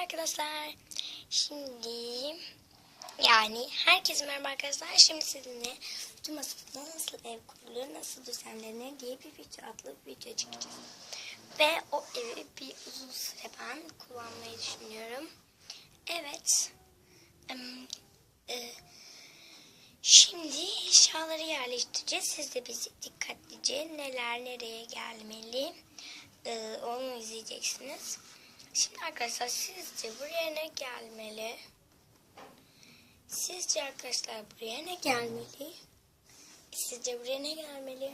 arkadaşlar. Şimdi yani herkese merhaba arkadaşlar. Şimdi sizinle tüm masasında nasıl ev kurulur, nasıl düzenlenir diye bir video adlı bir video çekeceğiz. Ve o evi bir uzun süre ben kullanmayı düşünüyorum. Evet. E, Şimdi eşyaları yerleştireceğiz. Siz de bizi dikkatlice neler nereye gelmeli e, onu izleyeceksiniz. Şimdi arkadaşlar sizce buraya ne gelmeli? Sizce arkadaşlar buraya ne gelmeli? Sizce buraya ne gelmeli?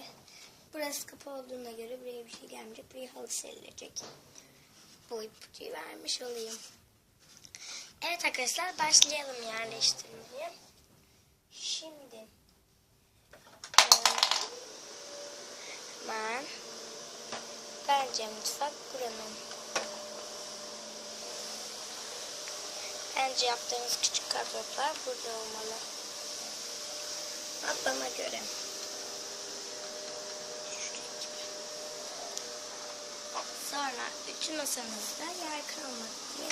Burası kapı olduğuna göre buraya bir şey gelmeyecek. Buraya halı serilecek. Bu ipucuyu vermiş olayım. Evet arkadaşlar başlayalım yerleştirmeye. Şimdi hemen bence mutfak buranın. Bence yaptığımız küçük kadrotlar burada olmalı. Bana göre. Sonra ütü masanızda yer kalmadı diye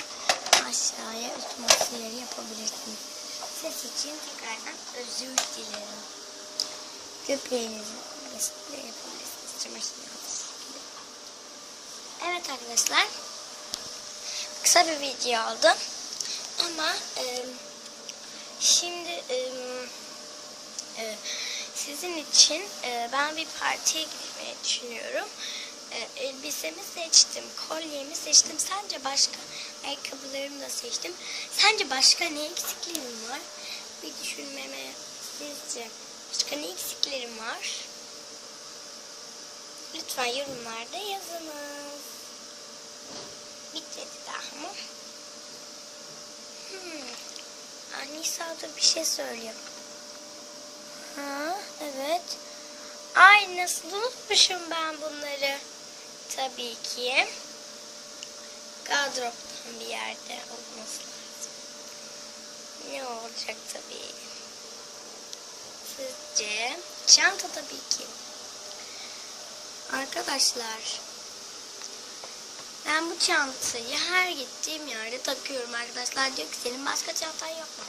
aşağıya ütü masaları yapabilirsiniz. Ses için tekrardan özür dilerim. Köpeğinizin resmini yapabilirsiniz. Çamaşır. Evet arkadaşlar. Kısa bir video oldu. Ama e, şimdi e, e, sizin için e, ben bir partiye gitmeyi düşünüyorum. E, elbisemi seçtim, kolyemi seçtim. Sence başka ayakkabılarımı da seçtim. Sence başka ne eksiklerim var? Bir düşünmeme sizce başka ne eksiklerim var? Lütfen yorumlarda yazınız. Bitmedi daha mı? Hmm. Ah, Nisa dur bir şey söylüyor. Ha, evet. Ay nasıl unutmuşum ben bunları. Tabii ki. Gardroptan bir yerde olması lazım. Ne olacak tabii. Sizce? Çanta tabii ki. Arkadaşlar. Ben bu çantayı her gittiğim yerde takıyorum arkadaşlar. Diyor ki senin başka çantan yok mu?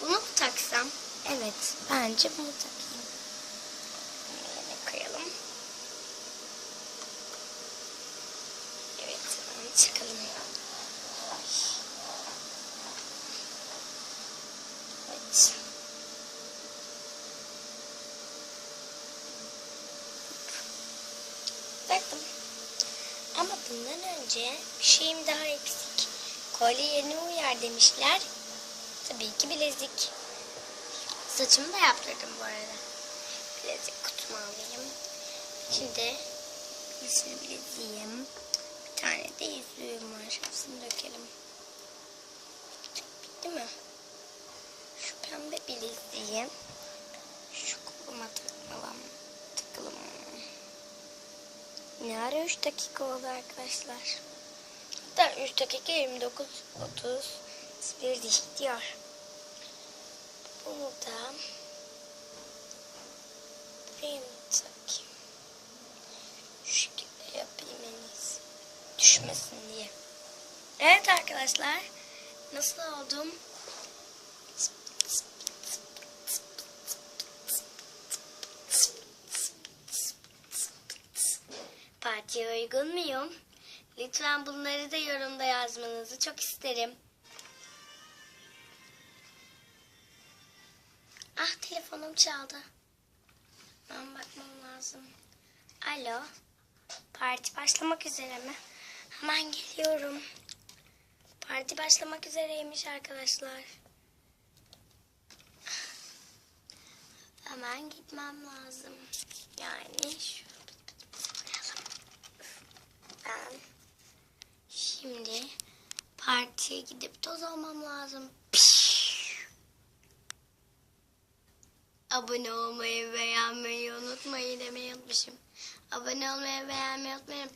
Bunu mu taksam? Evet. Bence bunu takayım. Koyalım. Evet. Çıkalım. Evet. Ama bundan önce bir şeyim daha eksik. Kolye yerine uyar demişler. Tabii ki bilezik. Saçımı da yaptırdım bu arada. Bilezik kutumu alayım. Şimdi bir sürü bileziğim. Bir tane de yüzüğüm var. Hepsini dökelim. Bitti mi? Şu pembe bileziği. Şu koluma takalım. Takalım. Ne ara 3 dakika oldu arkadaşlar. Hatta 3 dakika 29 30 bir diyor. Bunu da benim takayım. Şu şekilde yapayım en iyisi. Düşmesin diye. Evet arkadaşlar. Nasıl oldum? Partiye uygun muyum? Lütfen bunları da yorumda yazmanızı çok isterim. Ah telefonum çaldı. Ben bakmam lazım. Alo. Parti başlamak üzere mi? Hemen geliyorum. Parti başlamak üzereymiş arkadaşlar. Hemen gitmem lazım. Yani şu ben şimdi partiye gidip toz almam lazım. Abone olmayı, beğenmeyi unutmayın demeyi unutmuşum. Abone olmayı, beğenmeyi unutmayın.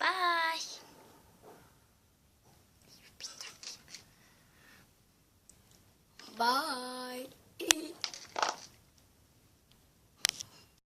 Bye. Bye.